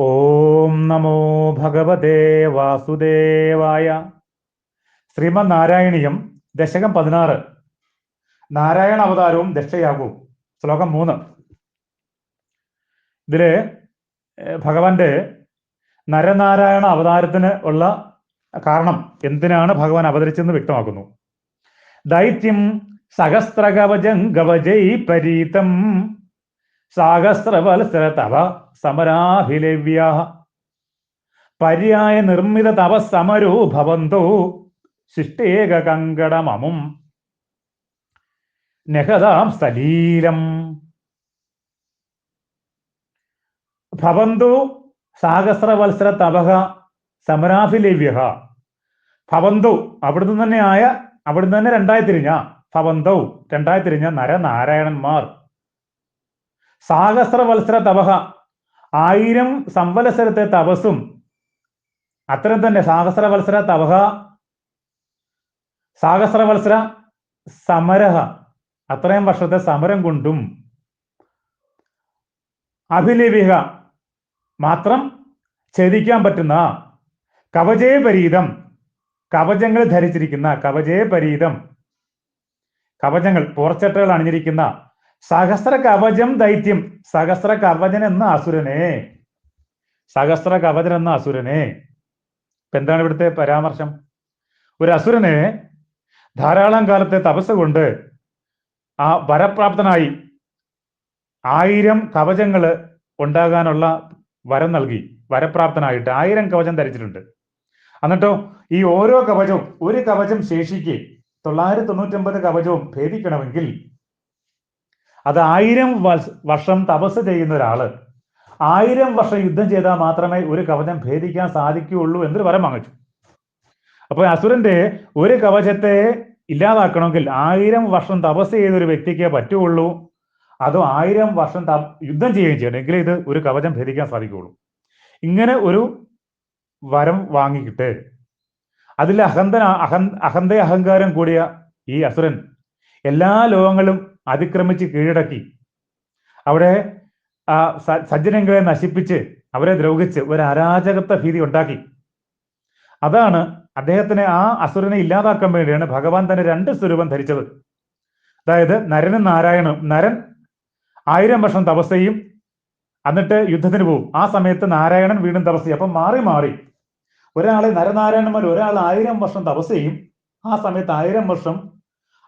ഓം നമോ ഭഗവതേ വാസുദേവായ. ശ്രീമന്നാരായണീയം ദശകം പതിനാറ്. നാരായണ അവതാരവും ദക്ഷയാകവും ശ്ലോകം മൂന്ന്. ഇതിൽ ഭഗവാന്റെ നരനാരായണ അവതാരത്തിന് ഉള്ള കാരണം എന്തിനാണ് ഭഗവാൻ അവതരിച്ചെന്ന് വ്യക്തമാക്കുന്നു. ദൈത്യം സഹസ്രകവചം ഗവജൈ പരീതം. സാഹസ്രവത്സര തവ സമരാഭിലവ്യ പര്യായ നിർമ്മിത തവ സമരോ ഭവന്തോ ശിഷ്ടേക കങ്കടമമും നെഹദാം സലീലം. ഭവന്തു സാഹസ്രവത്സര തപഹ സമരാഭിലവ്യ ഭവന്തു അവിടുന്ന് തന്നെ ആയ അവിടുന്ന് തന്നെ രണ്ടായി തിരിഞ്ഞ ഭവന്തോ രണ്ടായി തിരിഞ്ഞ നരനാരായണന്മാർ. സാഹസ്രവത്സര തപഹ ആയിരം സംവത്സരത്തെ തപസ്സും അത്തരം തന്നെ സാഹസ്രവത്സര തപഹ സാഹസ്രവത്സര സമരഹ അത്രയും വർഷത്തെ സമരം കൊണ്ടും അഭിലിപിക മാത്രം ഛേദിക്കാൻ പറ്റുന്ന കവചേ പരീതം കവചങ്ങൾ ധരിച്ചിരിക്കുന്ന കവചേ പരീതം കവചങ്ങൾ പോർച്ചട്ടകൾ അണിഞ്ഞിരിക്കുന്ന സഹസ്ര കവചം ദൈത്യം. സഹസ്ര കവചൻ എന്ന അസുരനെ. സഹസ്ര കവചൻ എന്ന അസുരനെ. ഇപ്പൊ എന്താണ് ഇവിടുത്തെ പരാമർശം? ഒരു അസുരനെ ധാരാളം കാലത്തെ തപസ് കൊണ്ട് ആ വരപ്രാപ്തനായി ആയിരം കവചങ്ങൾ ഉണ്ടാകാനുള്ള വരം നൽകി. വരപ്രാപ്തനായിട്ട് ആയിരം കവചം ധരിച്ചിട്ടുണ്ട്. എന്നിട്ടോ ഈ ഓരോ കവചവും ഒരു കവചം ശേഷിക്ക് തൊള്ളായിരത്തി തൊണ്ണൂറ്റൊമ്പത് കവചവും ഭേദിക്കണമെങ്കിൽ അത് ആയിരം വർഷം തപസ് ചെയ്യുന്ന ഒരാൾ ആയിരം വർഷം യുദ്ധം ചെയ്താൽ മാത്രമേ ഒരു കവചം ഭേദിക്കാൻ സാധിക്കുകയുള്ളൂ എന്നൊരു വരം വാങ്ങിച്ചു. അപ്പൊ അസുരന്റെ ഒരു കവചത്തെ ഇല്ലാതാക്കണമെങ്കിൽ ആയിരം വർഷം തപസ് ചെയ്ത ഒരു വ്യക്തിക്ക് പറ്റുള്ളൂ അതും ആയിരം വർഷം യുദ്ധം ചെയ്യുകയും ചെയ്യണം. ഇത് ഒരു കവചം ഭേദിക്കാൻ സാധിക്കുകയുള്ളൂ. ഇങ്ങനെ ഒരു വരം വാങ്ങിക്കിട്ട് അതിൽ അഹന്ത അഹം അഹന്ത അഹങ്കാരം കൂടിയ ഈ അസുരൻ എല്ലാ ലോകങ്ങളും അതിക്രമിച്ച് കീഴടക്കി. അവിടെ ആ സജ്ജനങ്ങളെ നശിപ്പിച്ച് അവരെ ദ്രോഹിച്ച് ഒരു അരാജകത്വ ഭീതി ഉണ്ടാക്കി. അതാണ് അദ്ദേഹത്തിനെ ആ അസുരനെ ഇല്ലാതാക്കാൻ വേണ്ടിയാണ് ഭഗവാൻ തന്നെ രണ്ട് സ്വരൂപം ധരിച്ചത്. അതായത് നരനും നാരായണും നരൻ ആയിരം വർഷം തപസ് ചെയ്യും എന്നിട്ട് യുദ്ധത്തിന് പോകും ആ സമയത്ത് നാരായണൻ വീണ്ടും തപസ് ചെയ്യും അപ്പം മാറി മാറി ഒരാളെ നരനാരായണന്മാർ ഒരാൾ ആയിരം വർഷം തപസ് ചെയ്യും ആ സമയത്ത് ആയിരം വർഷം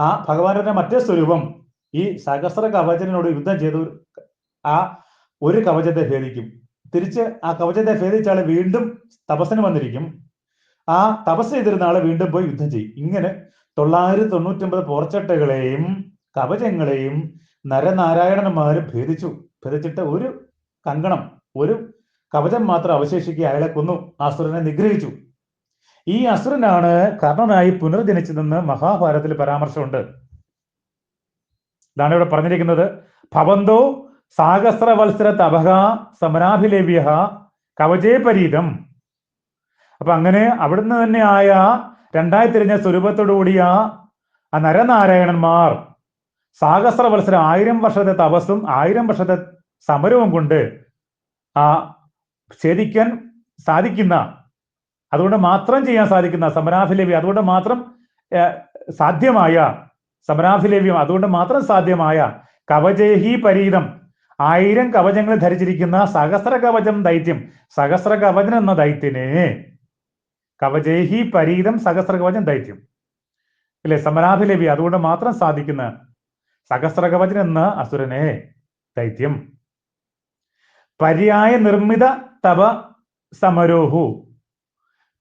ആ ഭഗവാന്റെ മറ്റേ സ്വരൂപം ഈ സഹസ്ര കവചനോട് യുദ്ധം ചെയ്ത് ആ ഒരു കവചത്തെ ഭേദിക്കും. തിരിച്ച് ആ കവചത്തെ ഭേദിച്ച ആൾ വീണ്ടും തപസ്സിന് വന്നിരിക്കും. ആ തപസ് ചെയ്തിരുന്ന ആളെ വീണ്ടും പോയി യുദ്ധം ചെയ്യും. ഇങ്ങനെ തൊള്ളായിരത്തി തൊണ്ണൂറ്റൊമ്പത് പോർച്ചട്ടകളെയും കവചങ്ങളെയും നരനാരായണന്മാർ ഭേദിച്ചു. ഭേദിച്ചിട്ട് ഒരു കങ്കണം ഒരു കവചം മാത്രം അവശേഷിക്കുക അയാളെ കൊന്നു. അസുരനെ നിഗ്രഹിച്ചു. ഈ അസുരനാണ് കർണനായി പുനർജനിച്ചതെന്ന് മഹാഭാരതത്തിൽ പരാമർശമുണ്ട്. ഇതാണ് ഇവിടെ പറഞ്ഞിരിക്കുന്നത്. ഭവന്തോ സാഹസ്രവത്സര തപഹ സമരാഭിലേവ്യ കവചേ പരീതം. അപ്പൊ അങ്ങനെ അവിടുന്ന് തന്നെ ആയ രണ്ടായി തിരിഞ്ഞ സ്വരൂപത്തോടു കൂടിയ ആ നരനാരായണന്മാർ സാഹസ്രവത്സര ആയിരം വർഷത്തെ തപസ്സും ആയിരം വർഷത്തെ സമരവും കൊണ്ട് ആ ഛേദിക്കാൻ സാധിക്കുന്ന അതുകൊണ്ട് മാത്രം ചെയ്യാൻ സാധിക്കുന്ന സമരാഭിലേവ്യം അതുകൊണ്ട് മാത്രം സാധ്യമായ സമരാഭിലേവ്യം. അതുകൊണ്ട് മാത്രം സാധ്യമായ കവചേഹി പരീതം. ആയിരം കവചങ്ങൾ ധരിച്ചിരിക്കുന്ന സഹസ്ര കവചം ദൈത്യം. സഹസ്ര കവചൻ എന്ന ദൈത്യനെ കവചേഹി പരീതം സഹസ്ര കവചം ദൈത്യം. അല്ലെ സമരാഭിലേവ്യം. അതുകൊണ്ട് മാത്രം സാധിക്കുന്ന സഹസ്ര കവചൻ എന്ന അസുരനെ ദൈത്യം. പര്യായ നിർമ്മിത തപ സമരോഹു.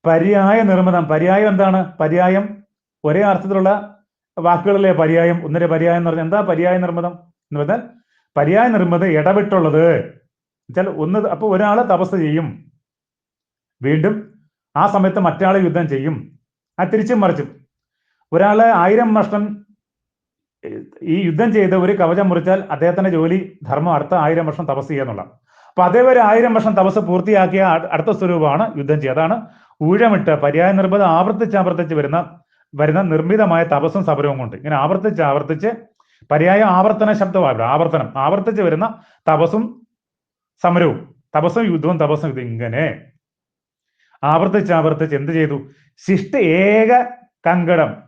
പര്യായ നിർമ്മിതം. പര്യായം എന്താണ്? പര്യായം ഒരേ അർത്ഥത്തിലുള്ള വാക്കുകളിലെ പര്യായം ഒന്നിന്റെ പര്യായം എന്ന് പറഞ്ഞാൽ എന്താ പര്യായ നിർമ്മിതം എന്ന് പറഞ്ഞാൽ പര്യായ നിർമ്മിതം ഇടപെട്ടുള്ളത്. വെച്ചാൽ ഒന്ന് അപ്പൊ ഒരാളെ തപസ് ചെയ്യും. വീണ്ടും ആ സമയത്ത് മറ്റാളെ യുദ്ധം ചെയ്യും. ആ തിരിച്ചും മറിച്ചും. ഒരാൾ ആയിരം വർഷം ഈ യുദ്ധം ചെയ്ത് ഒരു കവചം മുറിച്ചാൽ അദ്ദേഹത്തിന്റെ ജോലി ധർമ്മം അടുത്ത ആയിരം വർഷം തപസ് ചെയ്യുക എന്നുള്ള അപ്പൊ അതേവരെ ആയിരം വർഷം തപസ് പൂർത്തിയാക്കിയ അടുത്ത സ്വരൂപമാണ് യുദ്ധം ചെയ്യുക. അതാണ് ഊഴമിട്ട് പര്യായ നിർബന്ധം ആവർത്തിച്ച് ആവർത്തിച്ച് വരുന്ന വരുന്ന നിർമ്മിതമായ തപസ്സും സബരവും കൊണ്ട്. ഇങ്ങനെ ആവർത്തിച്ച് ആവർത്തിച്ച് പര്യായ ആവർത്തന ശബ്ദമാണ് ഇവിടെ. ആവർത്തനം. ആവർത്തിച്ച് വരുന്ന തപസ്സും സമരവും. തപസ്സും യുദ്ധവും തപസ്സും യുദ്ധം ഇങ്ങനെ. ആവർത്തിച്ച് ആവർത്തിച്ച് എന്ത് ചെയ്തു? ശിഷ്ട ഏക കങ്കടം.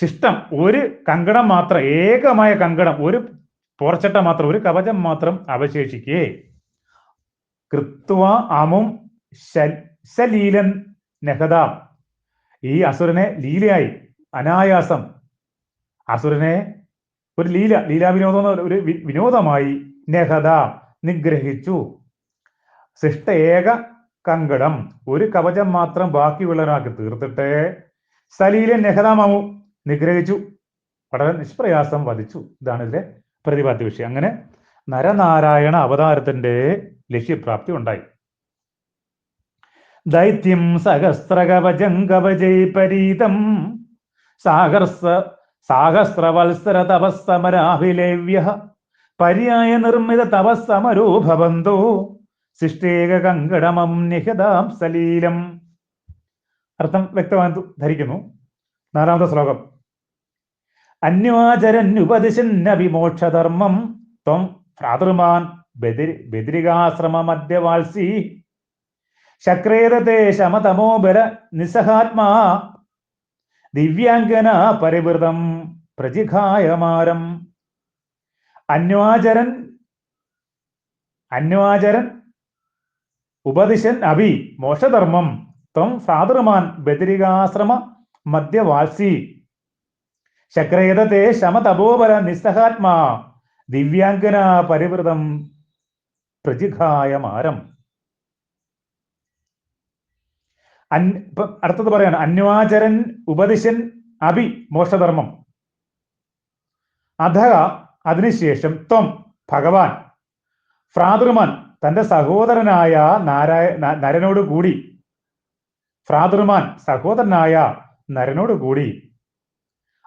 ശിഷ്ടം ഒരു കങ്കടം മാത്രം ഏകമായ കങ്കടം ഒരു പോർച്ചട്ട മാത്രം ഒരു കവചം മാത്രം അവശേഷിക്കേ. കൃത്വ അമും ശലീലൻ നെഹദാം ഈ അസുരനെ ലീലയായി. അനായാസം. അസുരനെ ഒരു ലീല ലീലാവിനോദം ഒരു വിനോദമായി നെഹദ നിഗ്രഹിച്ചു. സൃഷ്ട ഏക കങ്കടം. ഒരു കവചം മാത്രം ബാക്കിയുള്ളവനാക്കി തീർത്തിട്ട് സലീല നെഹദാമു നിഗ്രഹിച്ചു. വളരെ നിഷ്പ്രയാസം വധിച്ചു. ഇതാണ് ഇതിലെ പ്രതിപാദ്യ വിഷയം. അങ്ങനെ നരനാരായണ അവതാരത്തിന്റെ ലക്ഷ്യപ്രാപ്തി ഉണ്ടായി. ദൈത്യം സഹസ്രകവചം കവചൈ പരീതം. സാഗർസ സാഹസ്രവത്സര തപസ്സമരാഭിലേവ്യ പര്യായ നിർമ്മിത തപസ്സമരോ സിഷ്ടേക കങ്കടമം നിഹതാം സലീലം. അർത്ഥം വ്യക്തമായി ധരിക്കുന്നു. നാലാമത്തെ ശ്ലോകം. അന്വാചരന്യുപദിശന്നവിമോക്ഷധർമ്മം ത്വം ഭ്രാതൃമാൻ ബദിരി ബദിരികാശ്രമമധ്യവാത്സി. ശക്രേതത്തെ ശമതമോബല നിസ്സഹാത്മാ. ദിവ്യാംഗന പരിവൃതം പ്രജിഘായമാരം. അന്വാചരൻ അന്വാചരൻ ഉപദിശൻ അഭി മോക്ഷധർമ്മം ത്വം സാദൃമാൻ ബദരികാശ്രമ മധ്യവാസി ശക്രേതത്തെ ശമതപോബല നിസ്സഹാത്മാ. ദിവ്യാംഗന പരിവൃതം പ്രജിഘായമാരം. അടുത്തത് പറയാണ് അന്വാചരൻ ഉപദിശൻ അഭി മോക്ഷധർമ്മം. അധ അതിനുശേഷം ത്വം ഭഗവാൻ. ഭ്രാതൃമാൻ തന്റെ സഹോദരനായ നാരായ നരനോട് കൂടി. ഭ്രാതൃമാൻ സഹോദരനായ നരനോട് കൂടി.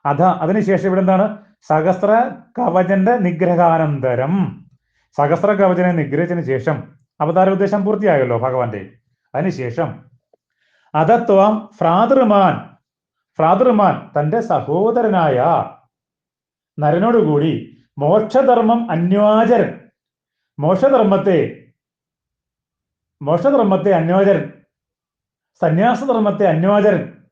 അധ അതിനുശേഷം ഇവിടെ എന്താണ്? സഹസ്ര കവചന്റെ നിഗ്രഹാനന്തരം. സഹസ്ര കവചനെ നിഗ്രഹിച്ചതിന് ശേഷം. അവതാര ഉദ്ദേശം പൂർത്തിയായല്ലോ ഭഗവാന്റെ. അതിനുശേഷം അധത്വം ഫ്രാതൃമാൻ ഫ്രാതൃമാൻ തന്റെ സഹോദരനായ നരനോടുകൂടി മോക്ഷധർമ്മം അന്വാചരൻ മോക്ഷധർമ്മത്തെ മോക്ഷധർമ്മത്തെ അന്വാചരൻ സന്യാസധർമ്മത്തെ അന്വാചരൻ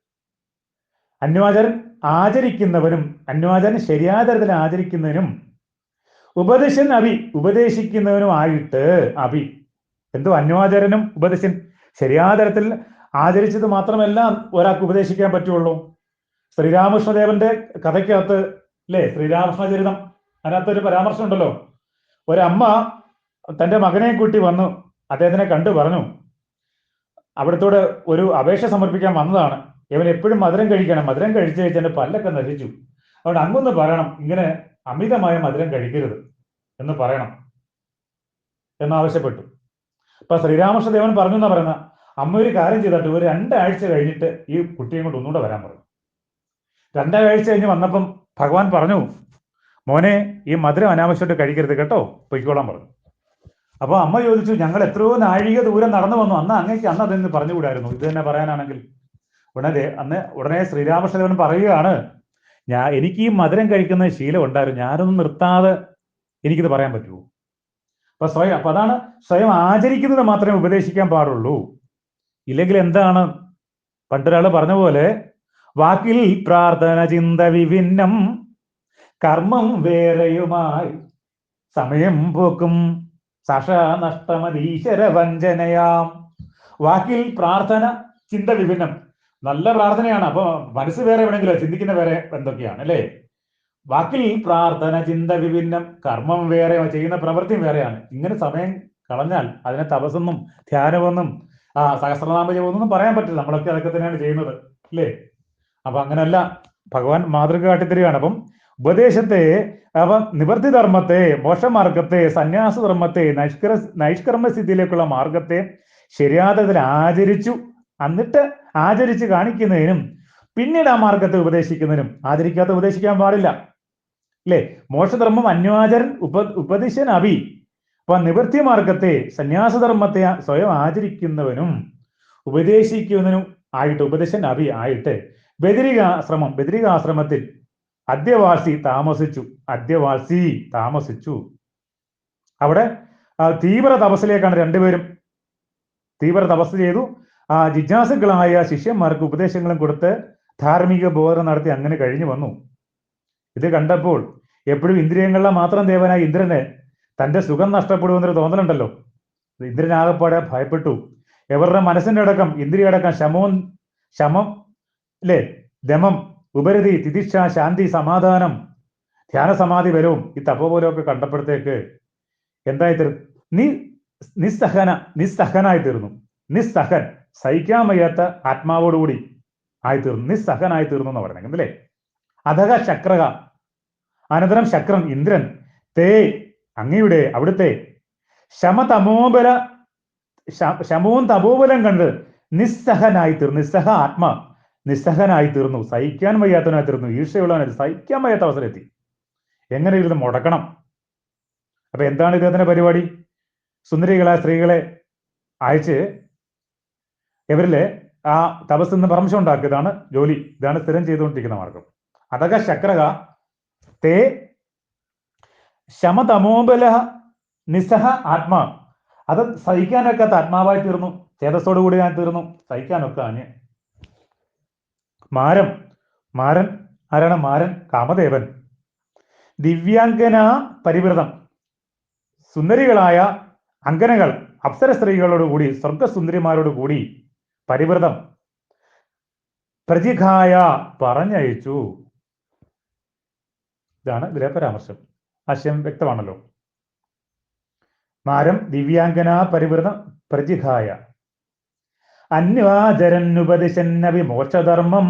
അന്വാചരൻ ആചരിക്കുന്നവനും അന്വാചരൻ ശരിയായ ആചരിക്കുന്നതിനും ഉപദേശൻ അഭി ഉപദേശിക്കുന്നവനുമായിട്ട് അഭി. എന്തോ അന്വാചരനും ഉപദേശൻ? ശരിയായ തരത്തിൽ ആചരിച്ചത് മാത്രമല്ല ഒരാൾക്ക് ഉപദേശിക്കാൻ പറ്റുള്ളൂ. ശ്രീരാമകൃഷ്ണദേവന്റെ കഥയ്ക്കകത്ത് അല്ലേ ശ്രീരാമകൃഷ്ണചരിതം അതിനകത്ത് ഒരു പരാമർശം ഉണ്ടല്ലോ. ഒരമ്മ തന്റെ മകനെ കൂട്ടി വന്നു അദ്ദേഹത്തിനെ കണ്ടു പറഞ്ഞു അവിടത്തോട് ഒരു അപേക്ഷ സമർപ്പിക്കാൻ വന്നതാണ്. ഇവൻ എപ്പോഴും മധുരം കഴിക്കണം മധുരം കഴിച്ചു കഴിച്ച് പല്ലൊക്കെ നശിച്ചു. അതുകൊണ്ട് അങ്ങൊന്ന് പറയണം ഇങ്ങനെ അമിതമായ മധുരം കഴിക്കരുത് എന്ന് പറയണം എന്നാവശ്യപ്പെട്ടു അപ്പൊ ശ്രീരാമകൃഷ്ണദേവൻ പറഞ്ഞു എന്നാ പറയുന്ന? അമ്മ ഒരു കാര്യം ചെയ്തിട്ട് ഒരു രണ്ടാഴ്ച കഴിഞ്ഞിട്ട് ഈ കുട്ടിയും കൊണ്ട് ഒന്നുകൂടെ വരാൻ പറഞ്ഞു രണ്ടാഴ്ച കഴിഞ്ഞ് വന്നപ്പം ഭഗവാൻ പറഞ്ഞു മോനെ ഈ മധുരം അനാവശ്യമായിട്ട് കഴിക്കരുത് കേട്ടോ പൊയ്ക്കോളാൻ പറഞ്ഞു. അപ്പൊ അമ്മ ചോദിച്ചു ഞങ്ങൾ എത്രയോ നാഴിക ദൂരം നടന്നു വന്നു അന്ന് അങ്ങേക്ക് അന്ന് അതെന്ന് പറഞ്ഞുകൂടായിരുന്നു? ഇത് തന്നെ പറയാനാണെങ്കിൽ. ഉടനെ അന്ന് ഉടനെ ശ്രീരാമകൃഷ്ണദേവൻ പറയുകയാണ് ഞാൻ എനിക്ക് ഈ മധുരം കഴിക്കുന്ന ശീലം ഉണ്ടായിരുന്നു ഞാനൊന്നും നിർത്താതെ എനിക്കിത് പറയാൻ പറ്റുമോ? അപ്പൊ സ്വയം അപ്പൊ അതാണ് സ്വയം ആചരിക്കുന്നത് മാത്രമേ ഉപദേശിക്കാൻ പാടുള്ളൂ. ഇല്ലെങ്കിൽ എന്താണ്? പണ്ടൊരാൾ പറഞ്ഞ പോലെ വാക്കിൽ പ്രാർത്ഥന ചിന്ത വിഭിന്നം കർമ്മം വേറെയുമായി സമയം പോക്കും. സഷ നഷ്ടമതീശ്വര വഞ്ചനയാം. വാക്കിൽ പ്രാർത്ഥന ചിന്ത വിഭിന്നം. നല്ല പ്രാർത്ഥനയാണ്. അപ്പൊ മനസ്സ് വേറെ എവിടെയെങ്കിലും ചിന്തിക്കുന്ന വേറെ എന്തൊക്കെയാണ് അല്ലേ? വാക്കിൽ പ്രാർത്ഥന ചിന്ത വിഭിന്നം കർമ്മം വേറെ ചെയ്യുന്ന പ്രവൃത്തി വേറെയാണ്. ഇങ്ങനെ സമയം കളഞ്ഞാൽ അതിനെ തപസ്സെന്നും ധ്യാനമെന്നും ആ സഹസ്രനാമ ജപമൊന്നും പറയാൻ പറ്റില്ല. നമ്മളൊക്കെ അതൊക്കെ തന്നെയാണ് ചെയ്യുന്നത്. അല്ലേ അപ്പൊ അങ്ങനല്ല. ഭഗവാൻ മാതൃക കാട്ടിത്തരികയാണ്. അപ്പം ഉപദേശത്തെ അപ്പം നിവർത്തി ധർമ്മത്തെ മോശമാർഗത്തെ സന്യാസ ധർമ്മത്തെ നൈഷ്കര നൈഷ്കർമ്മ സ്ഥിതിയിലേക്കുള്ള മാർഗത്തെ ശരിയാതത്തിൽ ആചരിച്ചു. എന്നിട്ട് ആചരിച്ച് കാണിക്കുന്നതിനും പിന്നീട് ആ മാർഗത്തെ ഉപദേശിക്കുന്നതിനും ആചരിക്കാത്ത ഉപദേശിക്കാൻ പാടില്ല. അല്ലേ മോശധർമ്മം അന്യാചരൻ ഉപ ഉപദിശൻ അഭി അപ്പൊ നിവൃത്തി മാർഗത്തെ സന്യാസധർമ്മത്തെ സ്വയം ആചരിക്കുന്നവനും ഉപദേശിക്കുന്നതിനും ആയിട്ട് ഉപദേശൻ അഭി ആയിട്ട് ബദരികാശ്രമം ബദരികാശ്രമത്തിൽ അദ്യവാസി താമസിച്ചു അദ്യവാസി താമസിച്ചു. അവിടെ തീവ്ര തപസ്സിലേക്കാണ് രണ്ടുപേരും തീവ്ര തപസ് ചെയ്തു. ആ ജിജ്ഞാസുക്കളായ ശിഷ്യന്മാർക്ക് ഉപദേശങ്ങളും കൊടുത്ത് ധാർമ്മിക ബോധം നടത്തി അങ്ങനെ കഴിഞ്ഞു വന്നു. ഇത് കണ്ടപ്പോൾ എപ്പോഴും ഇന്ദ്രിയങ്ങളിലെ മാത്രം ദേവനായ ഇന്ദ്രന് തന്റെ സുഖം നഷ്ടപ്പെടുമെന്നൊരു തോന്നലുണ്ടല്ലോ. ഇന്ദ്രനാകപ്പാടെ ഭയപ്പെട്ടു. എവരുടെ മനസ്സിന്റെ അടക്കം ഇന്ദ്രിയ അടക്കം ശമവും ശമം അല്ലേ ദമം ഉപരതി തിദിക്ഷ ശാന്തി സമാധാനം ധ്യാന സമാധി വരവും ഈ തപോബലമൊക്കെ കണ്ടപ്പോഴത്തേക്ക് എന്തായി തീർന്നു നീ നിസ്സഹന നിസ്സഹനായി തീർന്നു നിസ്സഹൻ സഹിക്കാൻ വയ്യാത്ത ആത്മാവോടുകൂടി ആയി തീർന്നു നിസ്സഹനായി തീർന്നു എന്ന് പറയുന്നത്. അല്ലേ? അധക ശക്രക അനന്തരം ശക്രൻ ഇന്ദ്രൻ തേ അങ്ങയുടെ അവിടുത്തെ ശമതമോബല ശമവും തപോബലം കണ്ട് നിസ്സഹനായി തീർന്നു. നിസ്സഹ ആത്മ നിസ്സഹനായി തീർന്നു. സഹിക്കാൻ വയ്യാത്തവനായി തീർന്നു. ഈർഷയുള്ളവനായി സഹിക്കാൻ വയ്യാത്ത അവസരം എത്തി എങ്ങനെ ഇരുന്ന് മുടക്കണം? അപ്പൊ എന്താണ് ഇദ്ദേഹത്തിന്റെ പരിപാടി? സുന്ദരികളെ സ്ത്രീകളെ അയച്ച് ഇവരിൽ ആ തപസ്സിൽ നിന്ന് പെർമിഷൻ ഉണ്ടാക്കിയതാണ് ജോലി. ഇതാണ് സ്ഥിരം ചെയ്തുകൊണ്ടിരിക്കുന്ന മാർഗം. അതൊക്കെ ശക്രക തേ ശമതമോബല നിസ്സഹ ആത്മാ. അത് സഹിക്കാനൊക്കാത്ത ആത്മാവായി തീർന്നു. ചേതസ്സോടു കൂടി ഞാൻ തീർന്നു. സഹിക്കാനൊക്കെ അന്യ. മാരം. മാരൻ ആരാണ്? മാരൻ കാമദേവൻ. ദിവ്യാംഗന പരിവൃതം. സുന്ദരികളായ അങ്കനകൾ അപ്സര സ്ത്രീകളോട് കൂടി സ്വർഗസുന്ദരിമാരോട് കൂടി പരിവൃതം. പ്രജിഘായ പറഞ്ഞയച്ചു. ഇതാണ് ഇതിലെ പരാമർശം ആശയം വ്യക്തമാണല്ലോ. മാരം ദിവ്യാംഗന പരിവൃതം പ്രജിഘായ അന്വാചരന്നുപദിശന്നവി മോക്ഷധർമ്മം.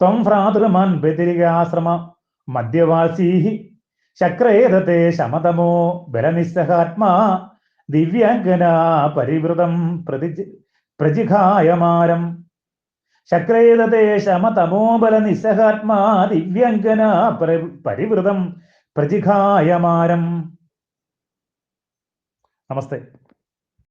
ത്വം ഭ്രാതൃമാൻ വ്യതിരികാശ്രമ. മദ്യവാസീ ശക്രേതത്തെ ശമതമോ ബലനിസ്സഹാത്മാ. ദിവ്യാംഗന പരിവൃതം പ്രതി പ്രജിഘായമാരം ശക്രേതത്തെ ശമതമോ ബലനിസ്സഹാത്മാ. ദിവ്യാംഗന പരിവൃതം. പ്രജിഘായമാരം. നമസ്തേ.